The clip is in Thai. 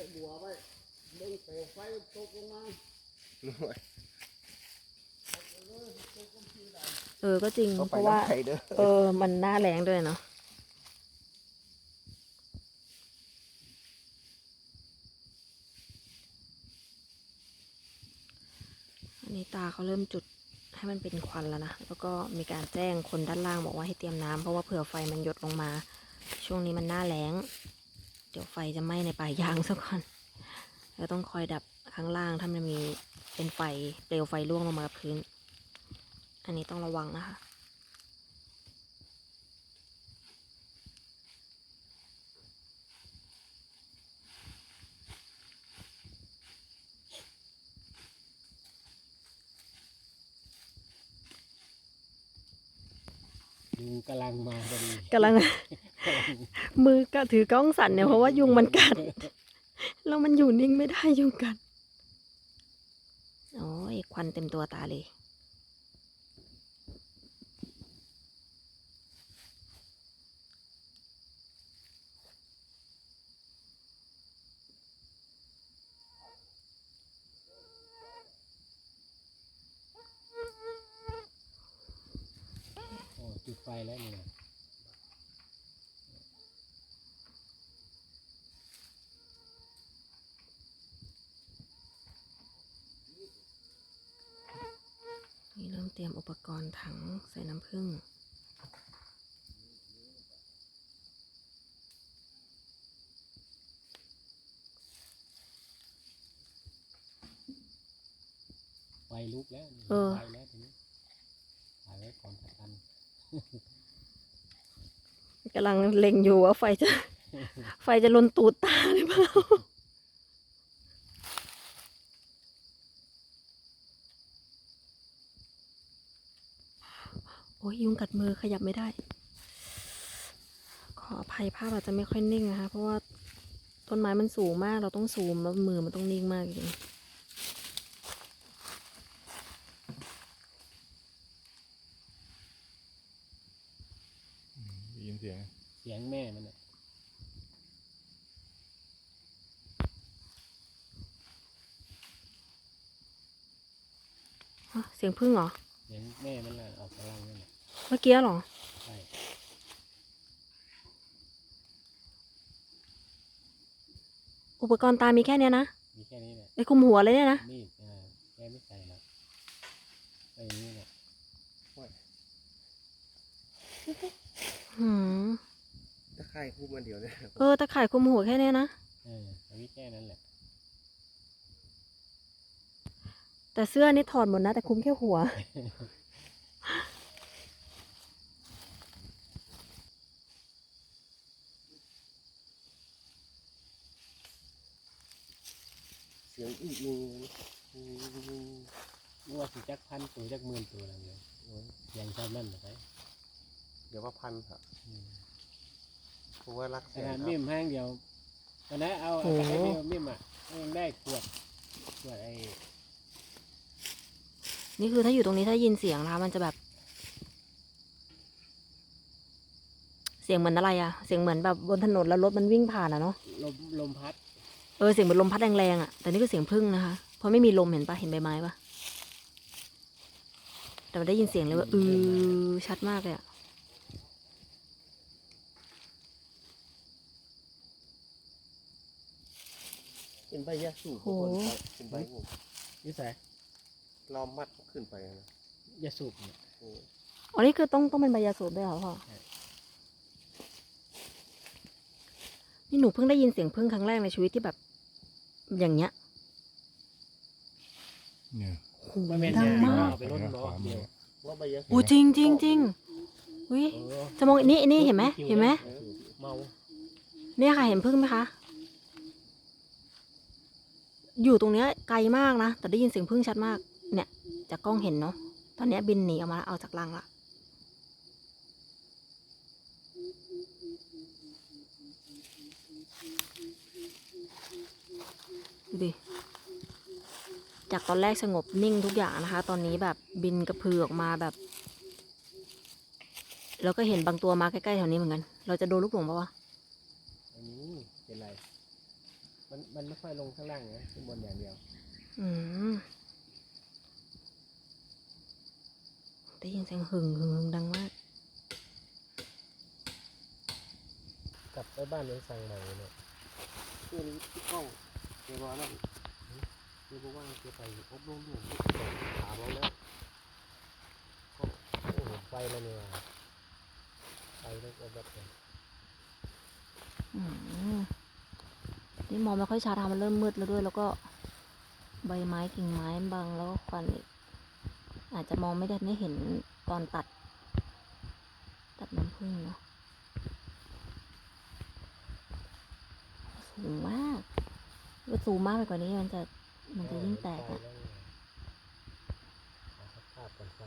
ส่บัวไว้เบิ่งเปลวไฟตกลงมาเออก็จริงเขาเพไปราะว่าน้ำไข่เด้อเออ มันหน้าแรงด้วยเนาะอันนี้ตาเขาเริ่มจุดให้มันเป็นควันแล้วนะ แล้วก็มีการแจ้งคนด้านล่างบอกว่าให้เตรียมน้ำเพราะว่าเผื่อไฟมันหยดลงมา ช่วงนี้มันหน้าแล้ง เดี๋ยวไฟจะไหม้ในป่ายางซะก่อนแล้วต้องคอยดับข้างล่างถ้ามันมีเป็นไฟเปลวไฟร่วงลงมากับพื้น อันนี้ต้องระวังนะคะยุงกำลังมาพอดีกำลัง มือก็ถือกล้องสั่นเนี่ยเพราะว่ายุงมันกัดแล้วมันอยู่นิ่งไม่ได้ยุงกัดโอ้ยควันเต็มตัวตาเลยโอ้จุดไฟแล้วเนี่ย นี่เริ่มเตรียมอุปกรณ์ถังใส่น้ำผึ้งไฟลุกแล้วนี่เออ ไฟแล้วทีนี้ถ่ายไว้ก่อนประกันกำลังเล็งอยู่ว่าไฟจะ ไฟจะลนตูดตาหรือเปล่า โอ้ยยุงกัดมือขยับไม่ได้ ขออภัยภาพอาจจะไม่ค่อยนิ่งนะคะ เพราะว่าต้นไม้มันสูงมากเราต้องซูมแล้วมือมันต้องนิ่งมากจริงได้ยินเสียง เสียงแม่มันน่ะฮะเสียงพึ่งเหรอ เสียงแม่มันน่ะออกกำลังนั่นแหละเมื่อกี้เหรอ ใช่อุปกรณ์ตามีแค่เนี้ยนะมีแค่นี้แหละไอ้คุมหัวเลยเนี่ยนะ มีดอ่าแม่ไม่ใส่หรอกไอ้นี่แหละหืม ตะไคร่คู่มันเดียวเนี่ย เออตะข่ายคุมหัวแค่เนี้ยนะ เออมีแค่นั้นแหละ แต่เสื้อนี่ถอดหมดนะ แต่คุมแค่หัว เสียงอีกหนึ่งรู้ว่าสิจักพันตัวจักหมื่นตัวอะไรเงี้ยเสียงชอบนั่นเหรอไปเดี๋ยวว่าพันค่ะอืมเพราะว่ารักขเสียงนาดคมิรับมห้างเดียวตอนนั้นเอาโอ้เอาโหไปให้มิมมิมอะยังได้ขวดขวดไอ้ นี่คือถ้าอยู่ตรงนี้ถ้ายินเสียงนะคะ มันจะแบบ เสียงเหมือนอะไรอะเสียงเหมือนแบบบนถนนแล้วรถมันวิ่งผ่านอะเนาะลมลมพัด เออเสียงเหมือนลมพัดแรงๆอะแต่นี่คือเสียงพึ่งนะคะเพราะไม่มีลมเห็นปะเห็นใบไม้ปะแต่มันได้ยินเสียงเลยว่าอือชัดมากเลยอะเป็นใบยาสูบทุกคนเป็นใบงูนิสั ยล้อมมัดขึ้นไปนะยาสูบเนี่ยโอ้อ๋อนี่คือต้องต้องเป็นใบยาสูบด้วยเหรอพ่อใช่นี่หนูเพิ่งได้ยินเสียงพึ่งครั้งแรกในชีวิตที่แบบ อย่างเงี้ยเนี่ยโอ้โหมันเป็นดังยามากเอาไปรถล้อเดียวว่าใบยาสูบโอ้จริงจริงจริงอุ้ยเออจะมองนี่นี่เห็นไหมเห็นไหมเมาเนี่ยค่ะเห็นพึ่งไหมคะอยู่ตรงเนี้ยไกลมากนะ แต่ได้ยินเสียงพึ่งชัดมาก เนี่ยจากกล้องเห็นเนาะ ตอนเนี้ยบินหนีออกมาแล้วเอาจากรังละดูดิ จากตอนแรกสงบนิ่งทุกอย่างนะคะ ตอนนี้แบบบินกระพือออกมาแบบ แล้วก็เห็นบางตัวมาใกล้ๆแถวนี้เหมือนกัน เราจะโดนลูกหลงปะวะอันนี้เป็นไร มันมันไม่ค่อยลงข้างล่างนะขึ้นบนอย่างเดียว อืม ได้ยินเสียงหึ่งหึ่งหึ่งดังมาก กลับไปบ้านเลยสั่งใหม่เนี่ยคือที่กล้องเดี๋ยวว่านั่นคือบอกว่าจะไปอบรมอยู่ที่ถามเราแล้วโอ้โหไฟแล้วเนี่ยไฟเล็กแบบเลยอืมนี่มองไม่ค่อยชัดทำมันเริ่มมืดแล้วด้วย แล้วก็ใบไม้กิ่งไม้บังแล้วก็ควันอีก อาจจะมองไม่ได้ไม่เห็นตอนตัด ตัดน้ำผึ้งเนาะสูงมากถ้าสูงมากไปกว่านี้มันจะมันจะยิ่งแตกอะล้วเนี่ยหาสภาพกันไฟ